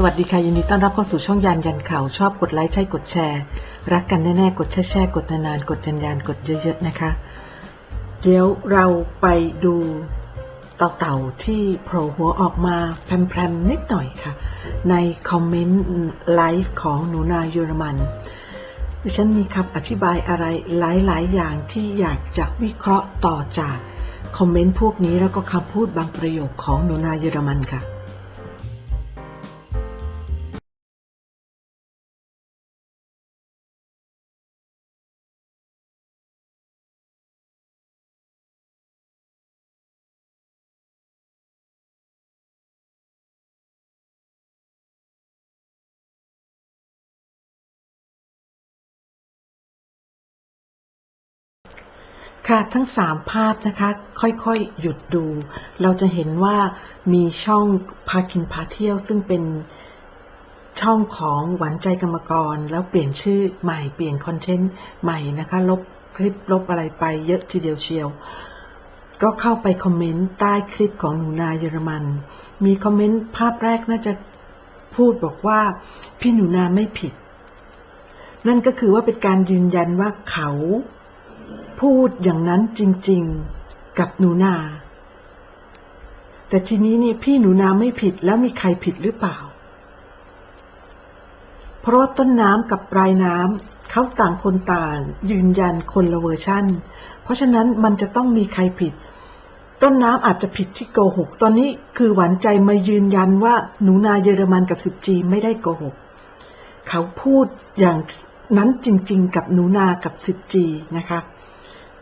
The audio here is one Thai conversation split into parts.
สวัสดีค่ะยินดีต้อนรับเข้าสู่ช่องยานยันข่าวชอบกดไลค์ใช่กดแชร์ รักกันแน่ๆ กดแช่แช่ๆกดนานๆ กดยันยันกดเยอะๆนะคะ เดี๋ยวเราไปดูเต่าๆที่โผล่หัวออกมาแพรมๆนิดหน่อยค่ะ ในคอมเมนต์ไลฟ์ของหนูนาเยอรมันดิฉันมีคำอธิบายอะไรหลายๆ อย่างที่อยากจะวิเคราะห์ต่อจากคอมเมนต์พวกนี้แล้วก็คำพูดบางประโยคของหนูนาเยอรมันค่ะ ค่ะทั้งสามภาพนะคะ ค่อยๆ หยุดดู เราจะเห็นว่ามีช่องพากินพาเที่ยว ซึ่งเป็นช่องของหวานใจกรรมกร แล้วเปลี่ยนชื่อใหม่เปลี่ยนคอนเทนต์ใหม่นะคะ ลบคลิปลบอะไรไปเยอะทีเดียวเชียว ก็เข้าไปคอมเมนต์ใต้คลิปของหนูนาเยอรมัน มีคอมเมนต์ภาพแรกน่าจะพูดบอกว่า พี่หนูนาไม่ผิด นั่นก็คือว่าเป็นการยืนยันว่าเขา พูดอย่างนั้นจริง ๆ กับหนูนา แต่ทีนี้นี่พี่หนูนาไม่ผิดแล้วมีใครผิดหรือเปล่า เพราะต้นน้ำกับปลายน้ำเขาต่างคนต่าง ยืนยันคนละเวอร์ชั่น เพราะฉะนั้นมันจะต้องมีใครผิด ต้นน้ำอาจจะผิดที่โกหก ตอนนี้คือหวานใจมายืนยันว่าหนูนาเยอรมันกับสิบจีไม่ได้โกหก เขาพูดอย่างนั้นจริง ๆ กับหนูนากับสิบจีนะคะ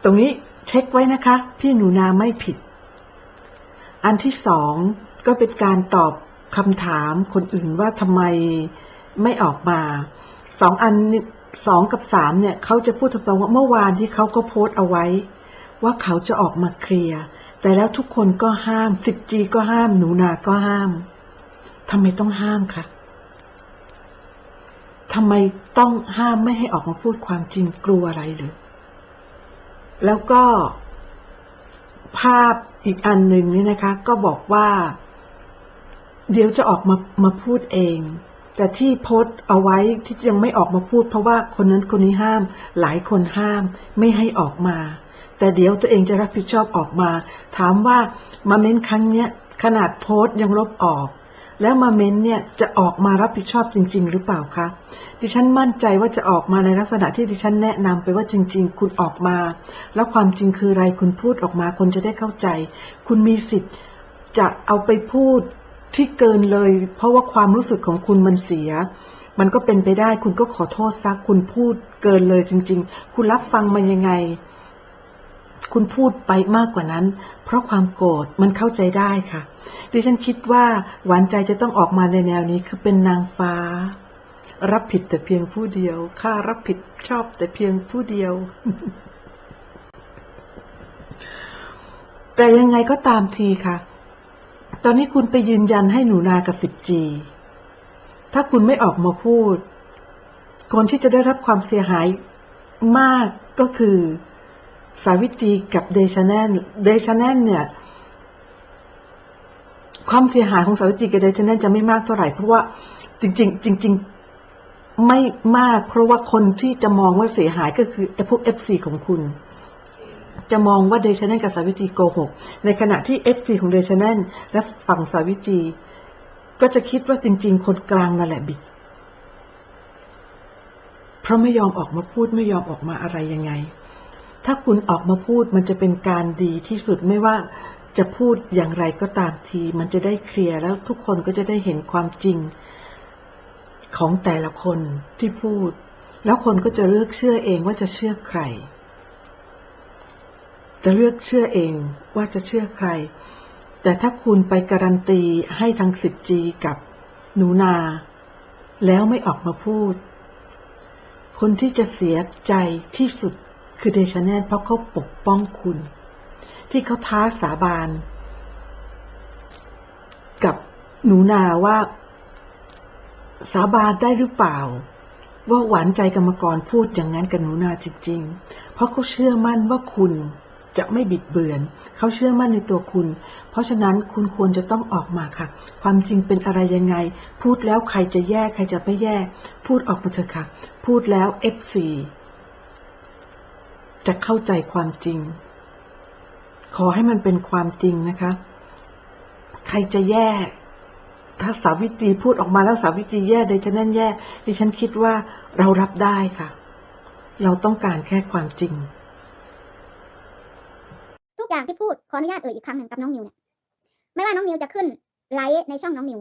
ตรงนี้เช็คไว้นะคะ พี่หนูนาไม่ผิด อันที่สองก็เป็นการตอบคำถามคนอื่นว่าทำไมไม่ออกมาสองอันสองกับสามเนี่ยเขาจะพูดตรงๆว่าเมื่อวานที่เขาก็โพสต์เอาไว้ ว่าเขาจะออกมาเคลียร์แต่แล้วทุกคนก็ห้ามสิบจีก็ห้ามหนูนาก็ห้ามทำไมต้องห้ามคะทำไมต้องห้ามไม่ให้ออกมาพูดความจริงกลัวอะไรหรือ แล้วก็ภาพอีกอันหนึ่งนี่นะคะ ก็บอกว่า เดี๋ยวจะออกมามาพูดเอง แต่ที่โพสต์เอาไว้ที่ยังไม่ออกมาพูด เพราะว่าคนนั้นคนนี้ห้าม หลายคนห้ามไม่ให้ออกมา แต่เดี๋ยวตัวเองจะรับผิดชอบออกมา ถามว่ามาเม้นครั้งเนี้ยขนาดโพสต์ยังลบออก แล้วมาเม้นเนี่ยจะออกมารับผิดชอบจริง ๆ หรือเปล่าคะ ดิฉันมั่นใจว่าจะออกมาในลักษณะที่ดิฉันแนะนำไปว่าจริง ๆ คุณออกมา แล้วความจริงคืออะไรคุณพูดออกมาคนจะได้เข้าใจ คุณมีสิทธิ์จะเอาไปพูดที่เกินเลย เพราะว่าความรู้สึกของคุณมันเสีย มันก็เป็นไปได้คุณก็ขอโทษซะคุณพูดเกินเลยจริง ๆ คุณรับฟังมันยังไง คุณพูดไปมากกว่านั้น เพราะความโกรธมันเข้าใจได้ค่ะ ดิฉันคิดว่าหวานใจจะต้องออกมาในแนวนี้คือเป็นนางฟ้า รับผิดแต่เพียงผู้เดียวข้ารับผิดชอบแต่เพียงผู้เดียว แต่ยังไงก็ตามทีค่ะ ตอนนี้คุณไปยืนยันให้หนูนากับสิบจีถ้าคุณไม่ออกมาพูด คนที่จะได้รับความเสียหายมากก็คือ สาวิตรีกับเดชแนนเดชแนนเนี่ย ความเสียหายของสาวิตรีกับเดชแนนจะไม่มากเท่าไหร่เพราะว่าจริง ๆ จริง ๆ ไม่มาก เพราะว่าคนที่จะมองว่าเสียหายก็คือไอ้พวกเอฟซีของคุณ จะมองว่าเดชแนนกับสาวิตรีโกหก ในขณะที่เอฟซีของเดชแนนและฝั่งสาวิตรีก็จะคิดว่าจริง ๆ คนกลางนั่นแหละบิดเพราะไม่ยอมออกมาพูดไม่ยอมออกมาอะไรยังไง ถ้าคุณออกมาพูดมันจะเป็นการดีที่สุดไม่ว่าจะพูดอย่างไรก็ตามที มันจะได้เคลียร์แล้วทุกคนก็จะได้เห็นความจริง ของแต่ละคนที่พูด แล้วคนก็จะเลือกเชื่อเองว่าจะเชื่อใคร จะเลือกเชื่อเองว่าจะเชื่อใคร แต่ถ้าคุณไปการันตีให้ทางสิบจีกับหนูนา แล้วไม่ออกมาพูด คนที่จะเสียใจที่สุด คือเดชแนนเพราะเขาปกป้องคุณ ที่เขาท้าสาบาน กับหนูนาว่า สาบานได้หรือเปล่า ว่าหวานใจกรรมกรพูดอย่างนั้นกับหนูนาจริงๆ เพราะเขาเชื่อมั่นว่าคุณจะไม่บิดเบือน เขาเชื่อมั่นในตัวคุณ เพราะฉะนั้นคุณควรจะต้องออกมาค่ะ ความจริงเป็นอะไรยังไง พูดแล้วใครจะแย่ใครจะไม่แย่ พูดออกมาเถอะค่ะ พูดแล้ว F4 จะเข้าใจความจริง ขอให้มันเป็นความจริงนะคะ ใครจะแย่ ถ้าสาวิตรีพูดออกมาแล้วสาวิตรีแย่ดิฉันนั่นแย่ดิฉันคิดว่าเรารับได้ค่ะ เราต้องการแค่ความจริง ทุกอย่างที่พูดขออนุญาตเอ่ยอีกครั้งหนึ่งกับน้องนิวเนี่ยไม่ว่าน้องนิวจะขึ้นไลฟ์ในช่องน้องนิว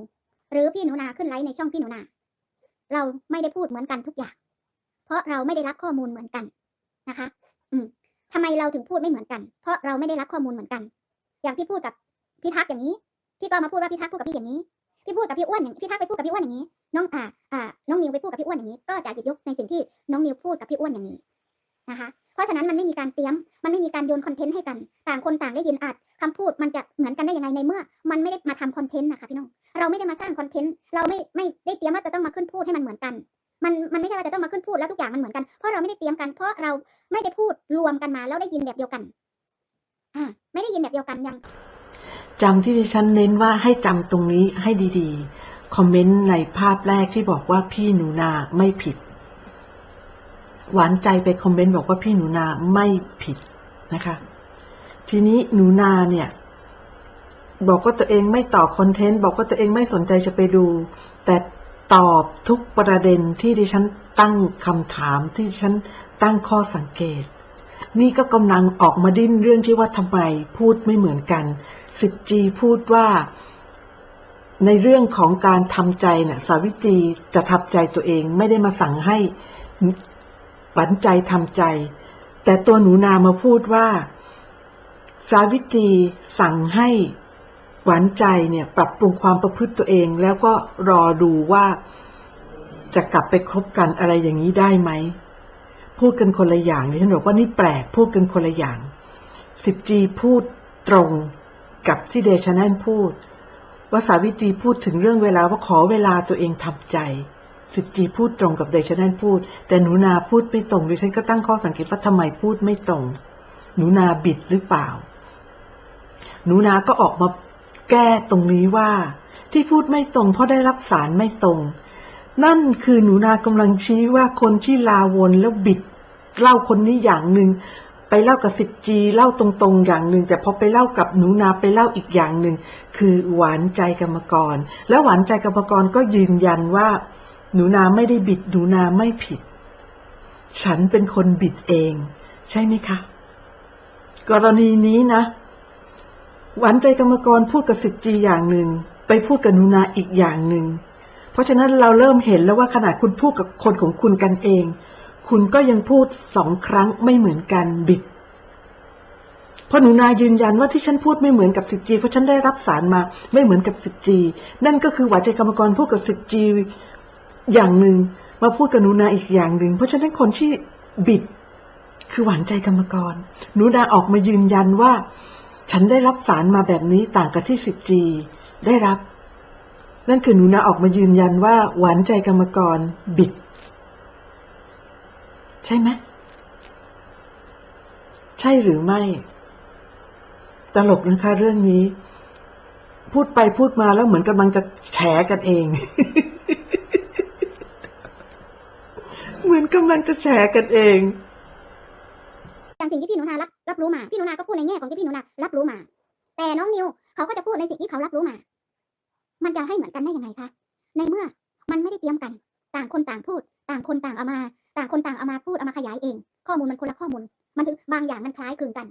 หรือพี่หนูนาขึ้นไลฟ์ในช่องพี่หนูนาเราไม่ได้พูดเหมือนกันทุกอย่าง เพราะเราไม่ได้รับข้อมูลเหมือนกันนะคะ อืมทำไมเราถึงพูดไม่เหมือนกัน เพราะเราไม่ได้รับข้อมูลเหมือนกัน อย่างพี่พูดกับพี่ทักอย่างนี้ พี่ก็มาพูดว่าพี่ทักพูดกับพี่อย่างนี้ พี่พูดกับพี่อ้วนอย่างพี่ทักไปพูดกับพี่อ้วนอย่างนี้ น้องอ่าอ่า น้องนิวไปพูดกับพี่อ้วนอย่างนี้ ก็จะหยิบยกในสิ่งที่น้องนิวพูดกับพี่อ้วนอย่างนี้นะคะ เพราะฉะนั้นมันไม่มีการเตรียม มันไม่มีการโยนคอนเทนต์ให้กัน ต่างคนต่างได้ยินอัดคำพูดมันจะเหมือนกันได้ยังไงในเมื่อ มันไม่ได้มาทำคอนเทนต์นะคะพี่น้อง เราไม่ได้มาสร้างคอนเทนต์ เราไม่ไม่ได้เตรียมว่าจะต้องมาขึ้นพูดให้มันเหมือนกัน มันมันไม่ใช่ว่าจะต้องมาขึ้นพูดแล้วทุกอย่างมันเหมือนกันเพราะเราไม่ได้เตรียมกันเพราะเราไม่ได้พูดรวมกันมา แล้วได้ยินแบบเดียวกันอ่าไม่ได้ยินแบบเดียวกันยังจำที่ดิฉันเน้นว่าให้จำตรงนี้ให้ดีๆ คอมเมนต์ในภาพแรกที่บอกว่าพี่หนูนาไม่ผิด หวานใจไปคอมเมนต์บอกว่าพี่หนูนาไม่ผิดนะคะ ทีนี้หนูนาเนี่ย บอกว่าตัวเองไม่ตอบคอนเทนต์บอกว่าตัวเองไม่สนใจจะไปดู แต่ ตอบทุกประเด็นที่ดิฉันตั้งคำถามที่ดิฉันตั้งข้อสังเกต นี่ก็กำลังออกมาดิ้นเรื่องที่ว่าทำไมพูดไม่เหมือนกันสิจีพูดว่า ในเรื่องของการทำใจเนี่ยสาวิตรีจะทำใจตัวเองไม่ได้มาสั่งให้หวันใจทำใจ แต่ตัวหนูนามาพูดว่า สาวิตรีสั่งให้ หวานใจเนี่ยปรับปรุงความประพฤติตัวเอง แล้วก็รอดูว่าจะกลับไปคบกันอะไรอย่างนี้ได้ไหม พูดกันคนละอย่างดิฉันบอกว่านี่แปลกพูดกันคนละอย่างสิบจีพูดตรงกับที่เดชนันพูดว่าสาวิตรีพูดถึงเรื่องเวลาว่าขอเวลาตัวเองทำใจสิบจีพูดตรงกับเดชนันพูด แต่หนูนาพูดไม่ตรงดิฉันก็ตั้งข้อสังเกตว่าทำไมพูดไม่ตรง หนูนาบิดหรือเปล่า หนูนาก็ออกมา แก้ตรงนี้ว่า ที่พูดไม่ตรงเพราะได้รับสารไม่ตรง นั่นคือหนูนากำลังชี้ว่าคนที่ลาวนแล้วบิดเล่าคนนี้อย่างหนึ่งไปเล่ากับสิบจีเล่าตรงๆอย่างหนึ่งแต่พอไปเล่ากับหนูนาไปเล่าอีกอย่างหนึ่งคือหวานใจกรรมกร แล้วหวานใจกรรมกรก็ยืนยันว่า หนูนาไม่ได้บิดหนูนาไม่ผิด ฉันเป็นคนบิดเอง ใช่ไหมคะ กรณีนี้นะ หวานใจกรรมกรพูดกับสิบจีอย่างหนึ่ง ไปพูดกับนูนาอีกอย่างหนึ่ง เพราะฉะนั้นเราเริ่มเห็นแล้วว่าขนาดคุณพูดกับคนของคุณกันเอง คุณก็ยังพูดสองครั้งไม่เหมือนกันบิดเพราะหนูนายืนยันว่าที่ฉันพูดไม่เหมือนกับสิจีเพราะฉันได้รับสารมาไม่เหมือนกับสิจี นั่นก็คือหวานใจกรรมกรพูดกับสิจีอย่างหนึ่งมาพูดกับหนูนาอีกอย่างหนึ่งเพราะฉะนั้นคนที่บิด คือหวานใจกรรมกรหนูนาออกมายืนยันว่า ฉันได้รับสารมาแบบนี้ต่างกับที่สิบจีได้รับ นั่นคือหนูนาออกมายืนยันว่าหวานใจกรรมกรบิด ใช่ไหมใช่หรือไม่ ตลกนะคะเรื่องนี้ พูดไปพูดมาแล้วเหมือนกำลังจะแฉกันเอง เหมือนกำลังจะแฉกันเอง อย่างสิ่งที่พี่หนูนารับรับรู้มา พี่หนูนาก็พูดในแง่ของที่พี่หนูนารับรู้มา แต่น้องนิวเขาก็จะพูดในสิ่งที่เขารับรู้มา มันจะให้เหมือนกันได้ยังไงคะ ในเมื่อมันไม่ได้เตรียมกัน ต่างคนต่างพูด ต่างคนต่างเอามา ต่างคนต่างเอามาพูดเอามาขยายเอง ข้อมูลมันคนละข้อมูล มันถึงบางอย่างมันคล้ายคลึงกัน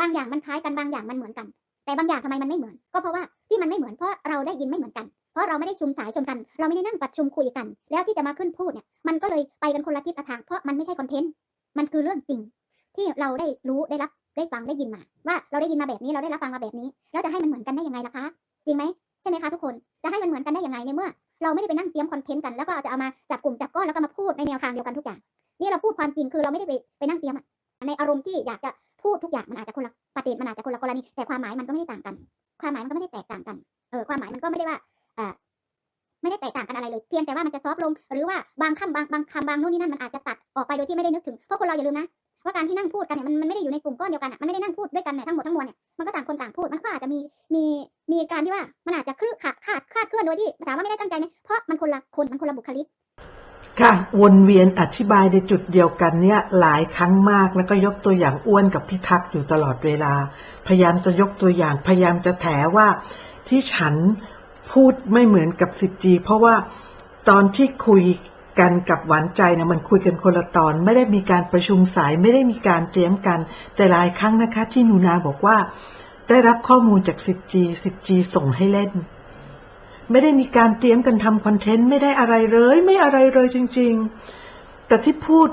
บางอย่างมันคล้ายกัน บางอย่างมันเหมือนกัน แต่บางอย่างทำไมมันไม่เหมือน ก็เพราะว่าที่มันไม่เหมือนเพราะเราได้ยินไม่เหมือนกัน เพราะเราไม่ได้ชุมสายชนกัน เราไม่ได้นั่งประชุมคุยกัน แล้วที่จะมาขึ้นพูดเนี่ย มันก็เลยไปกันคนละทิศทาง เพราะมันไม่ใช่คอนเทนต์ มันคือเรื่องจริง ที่เราได้รู้ได้รับได้ฟังได้ยินมา ว่าเราได้ยินมาแบบนี้เราได้รับฟังมาแบบนี้ แล้วจะให้มันเหมือนกันได้ยังไงล่ะคะจริงไหมใช่ไหมคะทุกคนจะให้มันเหมือนกันได้ยังไงในเมื่อ เราไม่ได้ไปนั่งเตรียมคอนเทนต์กันแล้วก็จะเอามาจับกลุ่มจับก้อนแล้วก็มาพูดในแนวทางเดียวกันทุกอย่างนี่เราพูดความจริงคือเราไม่ได้ไปไปนั่งเตรียมในอารมณ์ที่อยากจะพูดทุกอย่างมันอาจจะคนละประเด็นมันอาจจะคนละกรณีแต่ความหมายมันก็ไม่ได้ต่างกัน ความหมายมันก็ไม่ได้แตกต่างกันเออความหมายมันก็ไม่ได้ว่าอ่าไม่ได้แตกต่างกันอะไรเลย เพียงแต่ว่ามันจะซอฟลง หรือว่าบางคำบางบางคำบางนู่นนี่นั่นมันอาจจะตัดออกไปโดยที่ไม่ได้นึกถึงเพราะคนเราอย่าลืมนะ ว่าการที่นั่งพูดกันเนี่ยมันมันไม่ได้อยู่ในกลุ่มก้อนเดียวกันอะมันไม่ได้นั่งพูดด้วยกันเนี่ยทั้งหมดทั้งมวลเนี่ยมันก็ต่างคนต่างพูดมันก็อาจจะมีมีมีการที่ว่ามันอาจจะคลือขาดขาดคาดเคลื่อนโดยที่ถามว่าไม่ได้ตั้งใจไหมเพราะมันคนละคนมันคนละบุคลิกค่ะวนเวียนอธิบายในจุดเดียวกันเนี่ยหลายครั้งมากแล้วก็ยกตัวอย่างอ้วนกับพิทักษ์อยู่ตลอดเวลา พยายามจะยกตัวอย่างพยายามจะแถว่าที่ฉันพูดไม่เหมือนกับสิจีเพราะว่าตอนที่คุย กันกับหวานใจนะมันคุยกันคนละตอน ไม่ได้มีการประชุมสายไม่ได้มีการเตรียมกัน แต่หลายครั้งนะคะ ที่หนูนาบอกว่า ได้รับข้อมูลจากสิจีสิจีส่งให้เล่น ไม่ได้มีการเตรียมกันทำคอนเทนต์ไม่ได้อะไรเลย ไม่อะไรเลยจริง ๆ แต่ที่พูด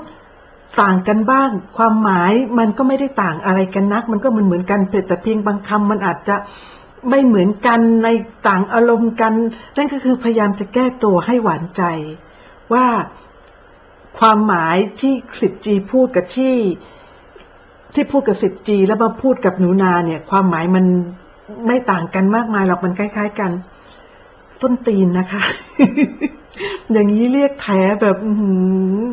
ต่างกันบ้าง ความหมายมันก็ไม่ได้ต่างอะไรกันนัก มันก็เหมือนเหมือนกันแต่เพียงบางคำมันอาจจะไม่เหมือนกันในต่างอารมณ์กัน นั่นก็คือพยายามจะแก้ตัวให้หวานใจ ว่าความหมายที่สิบจีพูดกับที่ที่พูดกับสิบจีแล้วมาพูดกับหนูนาเนี่ย ความหมายมันไม่ต่างกันมากมายหรอกมันคล้าย ๆ กันส้นตีนนะคะ อย่างนี้เรียกแผลแบบ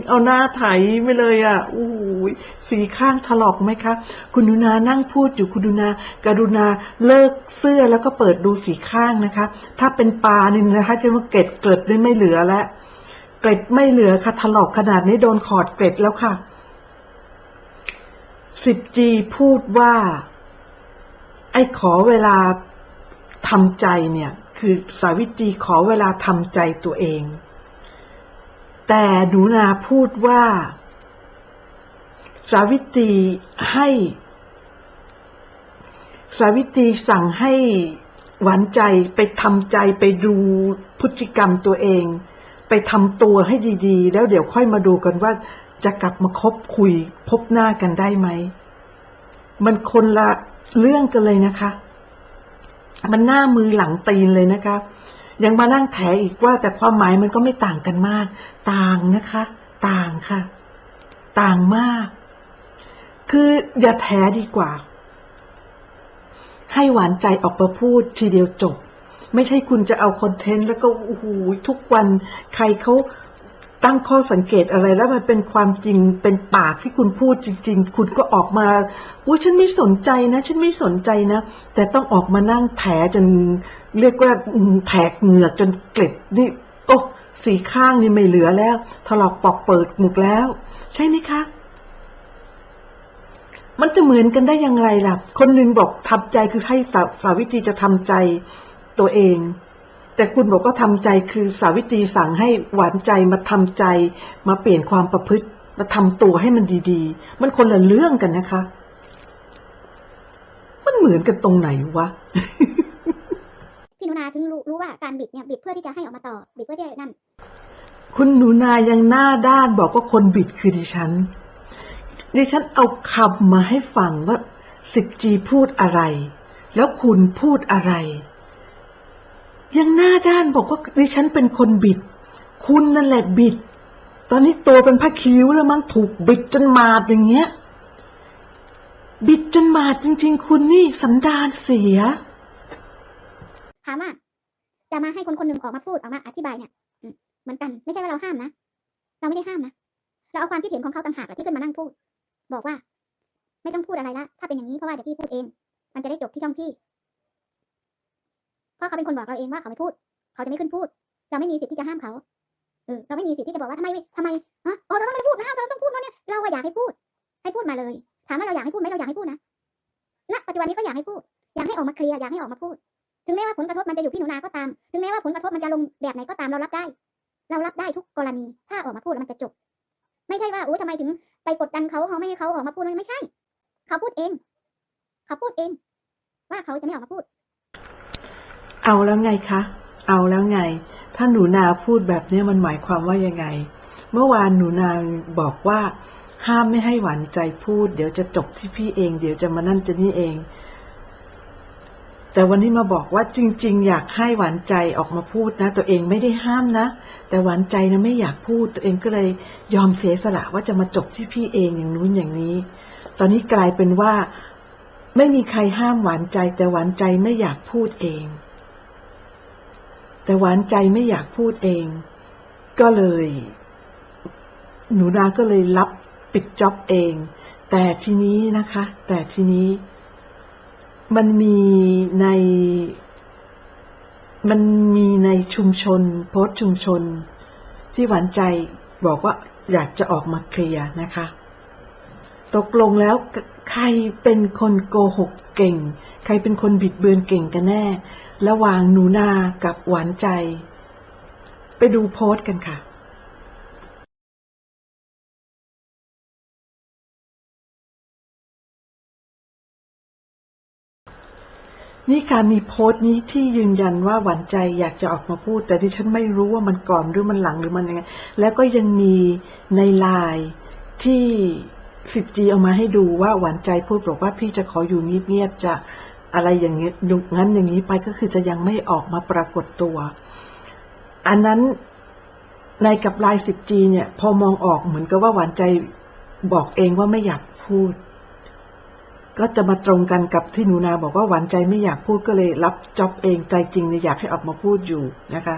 เอาหน้าไถไปเลยอะอู้ยสีข้างถลอกไหมคะคุณดุนานั่งพูดอยู่คุณดุนากรุณาเลิกเสื้อแล้วก็เปิดดูสีข้างนะคะ ถ้าเป็นปลาเนี่ยนะคะจะมาเก็ดเกล็ดได้ไม่เหลือแล้ว เกล็ดไม่เหลือค่ะถลอกขนาดนี้โดนขอดเกล็ดแล้วค่ะสิบจีพูดว่า ไอ้ขอเวลาทำใจเนี่ย คือสาวิตรีขอเวลาทำใจตัวเอง แต่หนูนาพูดว่า สาวิตรีให้ สาวิตรีสั่งให้หวานใจไปทำใจไปดูพฤติกรรมตัวเอง ไปทำตัวให้ดีๆ แล้วเดี๋ยวค่อยมาดูกันว่าจะกลับมาคบคุยพบหน้ากันได้ไหม มันคนละเรื่องกันเลยนะคะ มันหน้ามือหลังตีนเลยนะคะ ยังมานั่งแถอีกว่าแต่ความหมายมันก็ไม่ต่างกันมาก ต่างนะคะ ต่างค่ะ ต่างมาก คืออย่าแถดีกว่า ให้หวานใจออกมาพูดทีเดียวจบ ไม่ใช่คุณจะเอาคอนเทนต์แล้วก็โอ้โหทุกวันใครเขาตั้งข้อสังเกตอะไรแล้วมันเป็นความจริงเป็นปากที่คุณพูดจริง ๆ คุณก็ออกมาอุ้ยฉันไม่สนใจนะ ฉันไม่สนใจนะ แต่ต้องออกมานั่งแถจนเรียกว่าแผกเหงือกจนเกล็ดนี่โอ้สีข้างนี่ไม่เหลือแล้ว ถลอกปอกเปิดหมุกแล้ว ใช่ไหมคะ มันจะเหมือนกันได้ยังไงล่ะ คนหนึ่งบอกทำใจคือให้สาสาวิตรีจะทำใจ ตัวเอง แต่คุณบอกก็ทำใจคือสาวิตรีสั่งให้หวานใจมาทำใจ มาเปลี่ยนความประพฤติ มาทำตัวให้มันดีๆ มันคนละเรื่องกันนะคะ มันเหมือนกันตรงไหนวะพี่หนุนาถึงรู้รู้ว่าการบิดเนี่ยบิดเพื่อที่จะให้ออกมาต่อบิดเพื่อที่จะนั่น คุณหนูนายังหน้าด้านบอกว่าคนบิดคือดิฉันดิฉันเอาคำมาให้ฟังว่าสิบจีพูดอะไร แล้วคุณพูดอะไร ยังหน้าด้านบอกว่าดิฉันเป็นคนบิด คุณนั่นแหละบิด ตอนนี้ตัวเป็นผ้าคิ้วแล้วมั้งถูกบิดจนมาดอย่างเงี้ย บิดจนมาดจริง ๆ คุณนี่สันดานเสีย ถามว่าจะมาให้คนคนหนึ่งออกมาพูดออกมาอธิบายเนี่ยมเหมือนกันไม่ใช่ว่าเราห้ามนะเราไม่ได้ห้ามนะเราเอาความคิดเห็นของเขาต่างหากที่ขึ้นมานั่งพูด บอกว่า ไม่ต้องพูดอะไรละถ้าเป็นอย่างนี้เพราะว่าเดี๋ยวพี่พูดเอง มันจะได้จบที่ช่องพี่ พราะเขาเป็นคนบอกเราเองว่าเขาไม่พูด เขาจะไม่ขึ้นพูด เราไม่มีสิทธิ์ที่จะห้ามเขาเออเราไม่มีสิทธิ์ที่จะบอกว่าทำไมทำไมฮะอ๋อเราต้องไม่พูดนะเราต้องพูดนะเนี่ยเราอะอยากให้พูด ให้พูดมาเลย ถามว่าเราอยากให้พูดไหมเราอยากให้พูดนะณปัจจุบันนี้ก็อยากให้พูด อยากให้ออกมาเคลียร์อยากให้ออกมาพูด ถึงแม้ว่าผลกระทบมันจะอยู่ที่หนูนาก็ตาม ถึงแม้ว่าผลกระทบมันจะลงแบบไหนก็ตามเรารับได้ เรารับได้ทุกกรณี ถ้าออกมาพูดแล้วมันจะจบ ไม่ใช่ว่าโอ้ทำไมถึงไปกดดันเขาเขาไม่ให้เขาออกมาพูดไม่ใช่ เขาพูดเอง เขาพูดเอง ว่าเขาจะไม่ออกมาพูด เอาแล้วไงคะ เอาแล้วไง ถ้าหนูนาพูดแบบนี้มันหมายความว่ายังไง เมื่อวานหนูนาบอกว่า ห้ามไม่ให้หวานใจพูด เดี๋ยวจะจบที่พี่เอง เดี๋ยวจะมานั่นจะนี่เอง แต่วันนี้มาบอกว่าจริง ๆ อยากให้หวานใจออกมาพูดนะ ตัวเองไม่ได้ห้ามนะ แต่หวานใจนะไม่อยากพูด ตัวเองก็เลยยอมเสียสละว่าจะมาจบที่พี่เองอย่างนู้นอย่างนี้ ตอนนี้กลายเป็นว่า ไม่มีใครห้ามหวานใจ แต่หวานใจไม่อยากพูดเอง แต่หวานใจไม่อยากพูดเอง ก็เลย หนูนาก็เลยรับปิดจ็อบเอง แต่ทีนี้นะคะ แต่ทีนี้ มันมีใน มันมีในชุมชน โพสชุมชน ที่หวานใจบอกว่าอยากจะออกมาเคลียร์นะคะ ตกลงแล้วใครเป็นคนโกหกเก่ง ใครเป็นคนบิดเบือนเก่งกันแน่ ระหว่างหนูนากับหวานใจ ไปดูโพสต์กันค่ะ นี่ค่ะมีโพสต์นี้ที่ยืนยันว่าหวานใจอยากจะออกมาพูด แต่ที่ฉันไม่รู้ว่ามันก่อนหรือมันหลังหรือมันยังไง แล้วก็ยังมีในไลน์ที่สิบจีเอามาให้ดูว่าหวานใจพูดบอกว่าพี่จะขออยู่เงียบๆจะ อะไรอย่างเงี้ยดูงั้นอย่างนี้ไปก็คือจะยังไม่ออกมาปรากฏตัว อันนั้นในกับไลน์สิบจีเนี่ย พอมองออกเหมือนกับว่าหวานใจบอกเองว่าไม่อยากพูด ก็จะมาตรงกันกับที่หนูนาบอกว่าหวานใจไม่อยากพูดก็เลยรับจ็อบเองใจจริงเนี่ยอยากให้ออกมาพูดอยู่นะคะ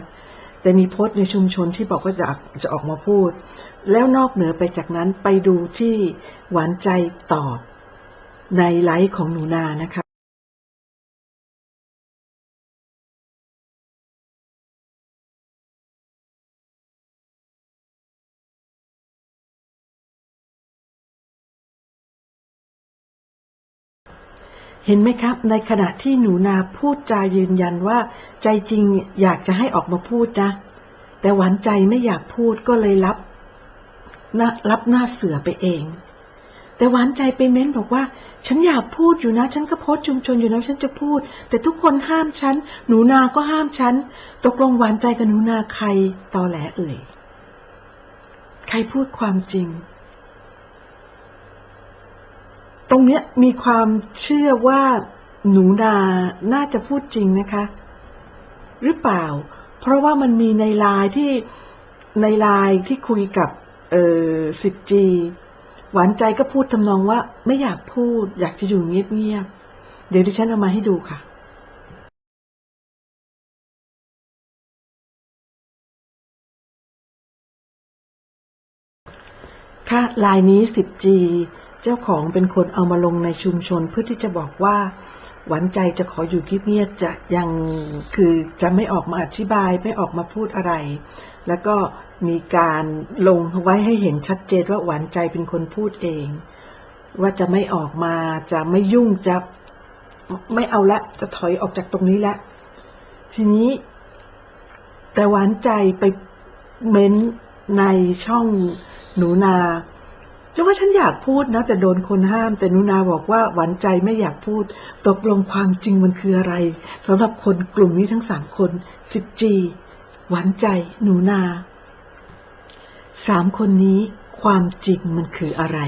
แต่มีโพสต์ในชุมชนที่บอกว่าจะจะออกมาพูด แล้วนอกเหนือไปจากนั้นไปดูที่หวานใจตอบในไลฟ์ของหนูนานะคะ ห็นไหมครับ ในขณะที่หนูนาพูดจายืนยันว่า ใจจริงอยากจะให้ออกมาพูดนะ แต่หวานใจไม่อยากพูดก็เลยรับนะรับหน้าเสือไปเอง แต่หวานใจไปเม้นบอกว่า ฉันอยากพูดอยู่นะ ฉันก็โพสชุมชนอยู่นะฉันจะพูด แต่ทุกคนห้ามฉัน หนูนาก็ห้ามฉัน ตกลงหวานใจกับหนูนาใครตอแหลเอ่ย ใครพูดความจริง ตรงเนี้ยมีความเชื่อว่าหนูนาน่าจะพูดจริงนะคะ หรือเปล่า เพราะว่ามันมีในไลน์ที่ในไลน์ที่คุยกับเออสิบจีหวานใจก็พูดทำนองว่าไม่อยากพูด อยากจะอยู่เงียบๆเดี๋ยวดิฉันเอามาให้ดูค่ะค่ะลายนี้ 10G เจ้าของเป็นคนเอามาลงในชุมชนเพื่อที่จะบอกว่า หวานใจจะขออยู่เงียบๆจะยังคือจะไม่ออกมาอธิบายไม่ออกมาพูดอะไร แล้วก็มีการลงไว้ให้เห็นชัดเจนว่าหวานใจเป็นคนพูดเอง ว่าจะไม่ออกมาจะไม่ยุ่งจะไม่เอาละจะถอยออกจากตรงนี้ละทีนี้ แต่หวานใจไปเม้นในช่องหนูนา จะว่าฉันอยากพูดนะ แต่โดนคนห้าม แต่หนูนาบอกว่าหวานใจไม่อยากพูด ตกลงความจริงมันคืออะไรสำหรับคนกลุ่มนี้ทั้งสามคนสิบจีหวานใจหนูนาสามคนนี้ความจริงมันคืออะไร